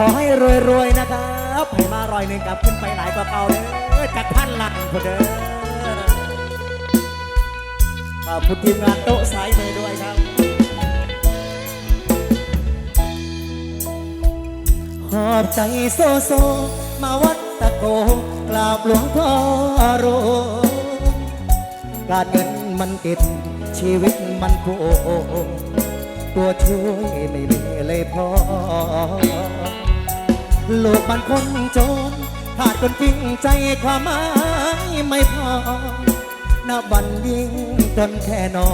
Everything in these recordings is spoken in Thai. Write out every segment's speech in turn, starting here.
ขอให้รวยๆนะครับให้มารอยหนึ่งกลับขึ้นไปหลายกว่าเก่าเลยจากท่านหลังคนเด้อขอบคุณทีมงานโต๊ะสายมือด้วยครับ หอบใจโซโซ มาวัดตะโกกราบหลวงพ่อโรการเงินมันติดชีวิตมันโกงตัวช่วยไม่มีเลยพอ โลกมันคนจนขาดคนจริงใจความหมายไม่พอนับวันยิ่งจนแค่นอ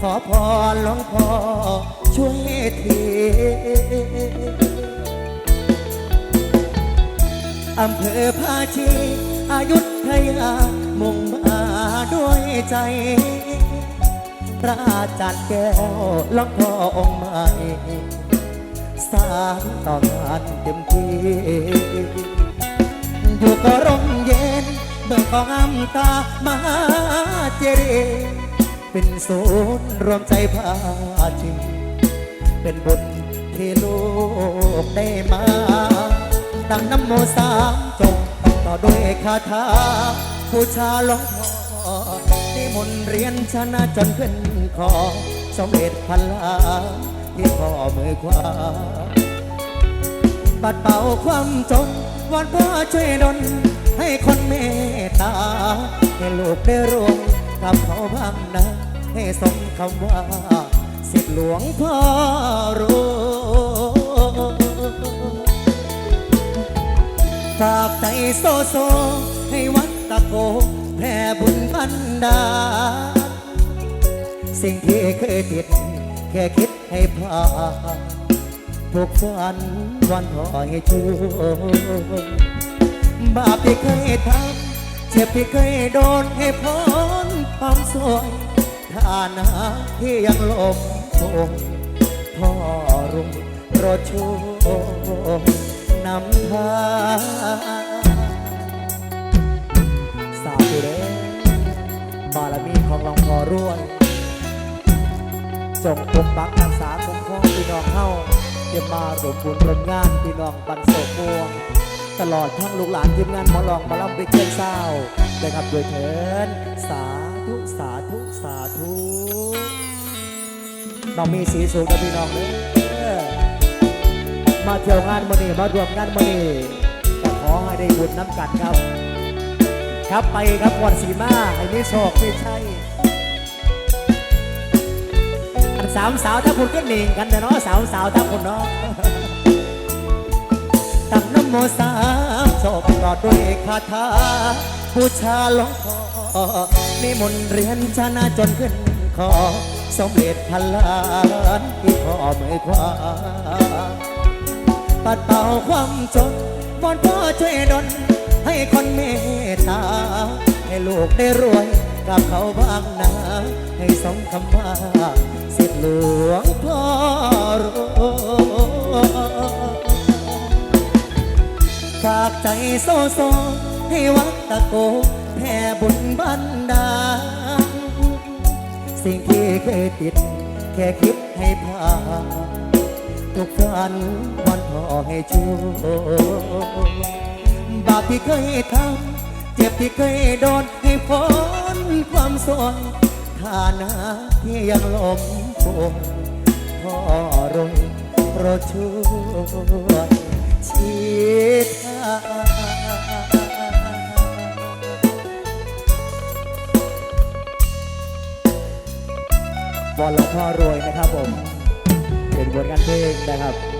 ขอพรหลวงพ่อช่วยทีอำเภอภาชีอายุทยามุ่งมาด้วยใจพระอาจารย์แก้วหลวงพ่อองค์ใหม่ สารต่องานเต็มที่อยู่ก็ร่มเย็นเบื่อของอำตามาเจรีเป็นศูนย์รวมใจพาชิมเป็นบุญที่ลูกได้มาตั้งน้ำโมสามจบต่อด้วยคาถาบูชาหลวงพ่อนิมนต์เรียนชนะจนขึ้นคอสมเด็จพันลา ที่ข้อมือขวาปัดเป่าความจนวันพ่อช่วยดลให้คนเมตตา ให้ลูกได้รวมกับเขาบ้างนะ ให้สมคำว่า สิทธิหลวงพ่อรู้ฝากใจโซโซ ให้วัดตะโกแผ่บุญบันดา สิ่งที่เคยติด แค่คิดให้ผ่านทุกวันวันพอให้ช่วยบาปที่เคยทำเจ็บที่เคยโดนให้พ้นความสวยฐานะที่ยังลบทงพ่อรุ่งโปรดช่วยนำทางสาธุเด้อบารมีของหลวงพ่อรวย จงปกปักรักษาคุ้มครองพี่น้องเฮาจะมารวมบุญรวมงานพี่น้องบันโศกม่วง ตลอดทั้งลูกหลานทีมงานหมอลองมาล่ำไปเคียงเศร้านะครับด้วยเถินสาธุสาธุสาธุน้องมีสีสูงนะพี่น้องเด้อมาเที่ยวงานมื้อนี้มารวมงานมื้อนี้ก็ขอให้ได้บุญน้ำกันครับ ครับไปครับวันสีมาให้มีโชคไม่ใช่ สามสาวถ้าคุณก็หนิงกันเนาะสาวสาวถ้าคุณเนาะตั้งน้ำโมสามจบต่อด้วยคาถาบูชาหลวงพ่อนิมนต์เรียนชนะจนขึ้นคอสมเด็จพันล้านที่พ่อมือขวาปัดเป่าความจนวอนพ่อช่วยดลให้คนเมตตา ให้ลูกได้รวยกับเขาบ้างนะ ให้สมคำว่า หลวงพ่อรวยฝากใจโซโซให้วัดตะโกแผ่บุญบันดาลสิ่งที่เคยติด แค่คิดให้ผ่านทุกฝันวันพอให้ช่วยบาปที่เคยทำเจ็บที่เคยโดนให้พ้นความสวยฐานะที่ยังลงปงพ่อรงโปรดช่วยชีทาบอลหลวงพ่อรวยนะครับผมเป็นบทการเพลงนะครับ